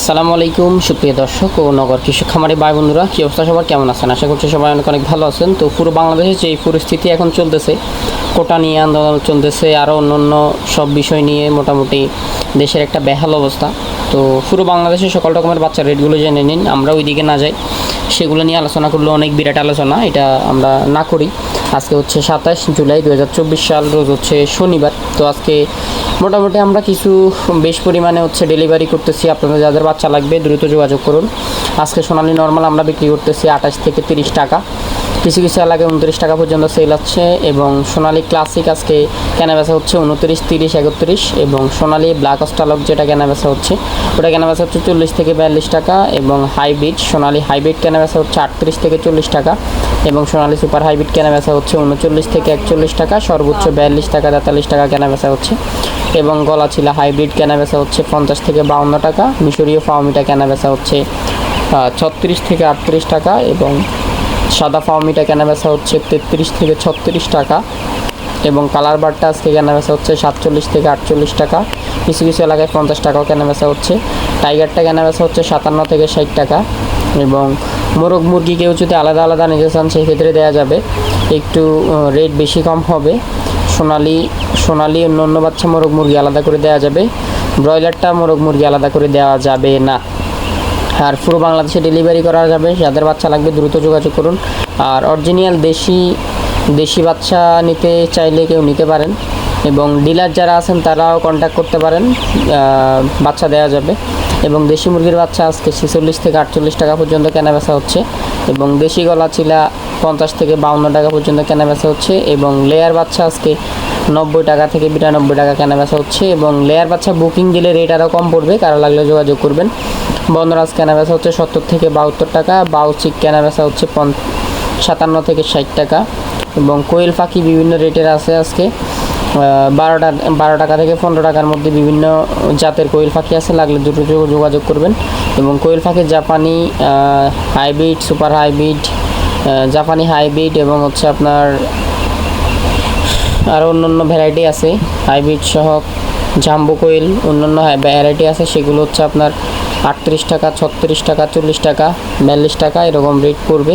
আসসালামু আলাইকুম, সুপ্রিয় দর্শক ও নগর কৃষক খামারি ভাই বন্ধুরা, কী অবস্থা সবার? কেমন আছেন? আশা করছি সবাই অনেক অনেক ভালো আছেন। তো পুরো বাংলাদেশে যে পরিস্থিতি এখন চলতেছে, কোটা নিয়ে আন্দোলন চলতেছে আরও অন্য অন্য সব বিষয় নিয়ে মোটামুটি দেশের একটা বেহাল অবস্থা। তো পুরো বাংলাদেশে সকল রকমের বাচ্চার রেটগুলো জেনে নিন, আমরা ওইদিকে না যাই। সেগুলো নিয়ে আলোচনা করলে অনেক বিরাট আলোচনা, এটা আমরা না করি। আজকে হচ্ছে সাতাশ জুলাই দু হাজার চব্বিশ সাল, রোজ হচ্ছে শনিবার। তো আজকে মোটামুটি আমরা কিছু বেশ পরিমাণে হচ্ছে ডেলিভারি করতেছি। আপনাদের যাদের বাচ্চা লাগবে দ্রুত যোগাযোগ করুন। আজকে সোনালি নর্মাল আমরা বিক্রি করতেছি আঠাশ থেকে তিরিশ টাকা। কিছু কিছু এলাকায় উনত্রিশ টাকা পর্যন্ত সেল আছে এবং সোনালি ক্লাসিক আজকে কেনা বেচা হচ্ছে উনত্রিশ, তিরিশ, একত্রিশ এবং সোনালি ব্ল্যাক অস্টালক যেটা কেনা বেচা হচ্ছে, ওটা কেনা বেচা হচ্ছে চল্লিশ থেকে বিয়াল্লিশ টাকা এবং হাইব্রিড সোনালি হাইব্রিড কেনা বেচা হচ্ছে আটত্রিশ থেকে চল্লিশ টাকা এবং সোনালি সুপার হাইব্রিড কেনা বেচা হচ্ছে উনচল্লিশ থেকে একচল্লিশ টাকা, সর্বোচ্চ বিয়াল্লিশ টাকা, তেতাল্লিশ টাকা কেনা বেচা হচ্ছে এবং গলা ছিলা হাইব্রিড কেনা বেচা হচ্ছে পঞ্চাশ থেকে বাউন্ন টাকা, মিশরীয় ফাউমিটা কেনা বেচা হচ্ছে ছত্রিশ থেকে আটত্রিশ টাকা এবং সাদা ফাউমিটা কেনা বেচা হচ্ছে তেত্রিশ থেকে ছত্রিশ টাকা এবং কালার বারটা আজকে কেনা বেচা হচ্ছে সাতচল্লিশ থেকে আটচল্লিশ টাকা। কিছু কিছু এলাকায় পঞ্চাশ টাকাও কেনা বেচা হচ্ছে। টাইগারটা কেনা বেচা হচ্ছে সাতান্ন থেকে ষাট টাকা এবং মোরগ মুরগি কেউ যদি আলাদা আলাদা নিতে চান সেই ক্ষেত্রে দেওয়া যাবে। একটু রেট বেশি কম হবে। সোনালি সোনালি অন্য অন্য বাচ্চা মোরগ মুরগি আলাদা করে দেওয়া যাবে। ব্রয়লারটা মোরগ মুরগি আলাদা করে দেওয়া যাবে না। আর পুরো বাংলাদেশে ডেলিভারি করা যাবে। যাদের বাচ্চা লাগবে দ্রুত যোগাযোগ করুন। আর অরিজিনাল দেশি দেশি বাচ্চা নিতে চাইলে কেউ নিতে পারেন। এবং ডিলার যারা আছেন, তারাও কন্ট্যাক্ট করতে পারেন। বাচ্চা দেওয়া যাবে। এবং দেশি মুরগির বাচ্চা আজকে ছেচল্লিশ থেকে আটচল্লিশ টাকা পর্যন্ত কেনা বেচা হচ্ছে। এবং দেশি গলা চিলা পঞ্চাশ থেকে বাউন্ন টাকা পর্যন্ত কেনা বেচা হচ্ছে। এবং লেয়ার বাচ্চা আজকে নব্বই টাকা থেকে বিরানব্বই টাকা কেনা বেচা হচ্ছে। এবং লেয়ার বাচ্চা বুকিং দিলে রেট আরও কম পড়বে। কারও লাগলে যোগাযোগ করবেন। বনরাজ কেনা বেচা হচ্ছে সত্তর থেকে বাহাত্তর টাকা, বাউচিক কেনা বেচা হচ্ছে সাতান্ন থেকে ষাট টাকা এবং কোয়েল পাখি বিভিন্ন রেটের আছে আজকে। বারো টাকা বারো টাকা থেকে পনেরো টাকার মধ্যে বিভিন্ন জাতের কোয়েল পাখি আছে, লাগলে দুটো যোগ- যোগাযোগ করবেন। এবং কোয়েল পাখির জাপানি হাইব্রিড, সুপার হাইব্রিড জাপানি হাইব্রিড এবং হচ্ছে আপনার আরও অন্য অন্য ভ্যারাইটি আছে। হাইব্রিড সহ জাম্বো কোয়েল, অন্যান্য ভ্যারাইটি আছে, সেগুলো হচ্ছে আপনার আটত্রিশ টাকা, ছত্রিশ টাকা, চল্লিশ টাকা, বিয়াল্লিশ টাকা, এরকম রেট পড়বে।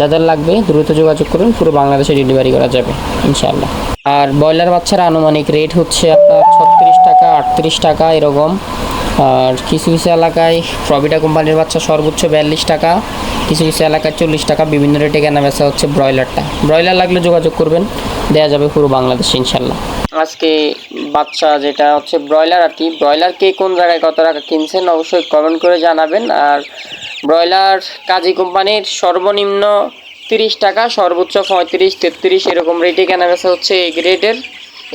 যাদের লাগবে, দ্রুত যোগাযোগ করুন, পুরো বাংলাদেশে ডেলিভারি করা যাবে, ইনশাআল্লাহ। আর ব্রয়লার বাচ্চার আনুমানিক রেট হচ্ছে আপনার ছত্রিশ টাকা, আটত্রিশ টাকা, এরকম। আর কিছু কিছু এলাকায় প্রবিটা কোম্পানির বাচ্চা সর্বোচ্চ বিয়াল্লিশ টাকা, কিছু কিছু এলাকায় চল্লিশ টাকা, বিভিন্ন রেটে কেনা বেচা হচ্ছে ব্রয়লারটা। ব্রয়লার লাগলে যোগাযোগ করবেন দেওয়া যাবে পুরো বাংলাদেশে, ইনশাল্লাহ। আজকে বাচ্চা যেটা হচ্ছে ব্রয়লার আর কি, ব্রয়লার কে কোন জায়গায় কত টাকা কিনছেন অবশ্যই কমেন্ট করে জানাবেন। আর ব্রয়লার কাজী কোম্পানির সর্বনিম্ন তিরিশ টাকা, সর্বোচ্চ পঁয়ত্রিশ, তেত্রিশ এরকম রেটে কেনা বেচা হচ্ছে এই গ্রেডের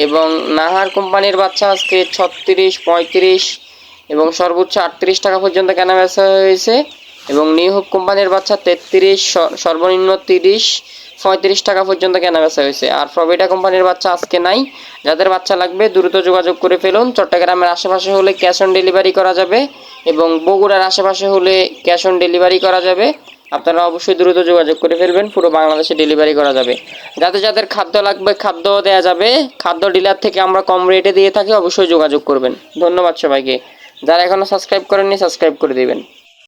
এবং নাহার কোম্পানির বাচ্চা আজকে ছত্রিশ, পঁয়ত্রিশ এবং সর্বোচ্চ আটত্রিশ টাকা পর্যন্ত কেনা বেচা হয়েছে। এবং নিউ কোম্পানির বাচ্চা তেত্রিশ সর্বনিম্ন তিরিশ পঁয়ত্রিশ টাকা পর্যন্ত কেনা বেচা হয়েছে। আর প্রবিটা কোম্পানির বাচ্চা আজকে নাই। যাদের বাচ্চা লাগবে, দ্রুত যোগাযোগ করে ফেলুন। চট্টগ্রামের আশেপাশে হলে ক্যাশ অন ডেলিভারি করা যাবে এবং বগুড়ার আশেপাশে হলে ক্যাশ অন ডেলিভারি করা যাবে। আপনারা অবশ্যই দ্রুত যোগাযোগ করে ফেলবেন, পুরো বাংলাদেশে ডেলিভারি করা যাবে। যাদের যাদের খাদ্য লাগবে খাদ্য দেওয়া যাবে। খাদ্য ডিলার থেকে আমরা কম রেটে দিয়ে থাকি, অবশ্যই যোগাযোগ করবেন। ধন্যবাদ সবাইকে। যারা এখনও সাবস্ক্রাইব করেননি, সাবস্ক্রাইব করে দেবেন।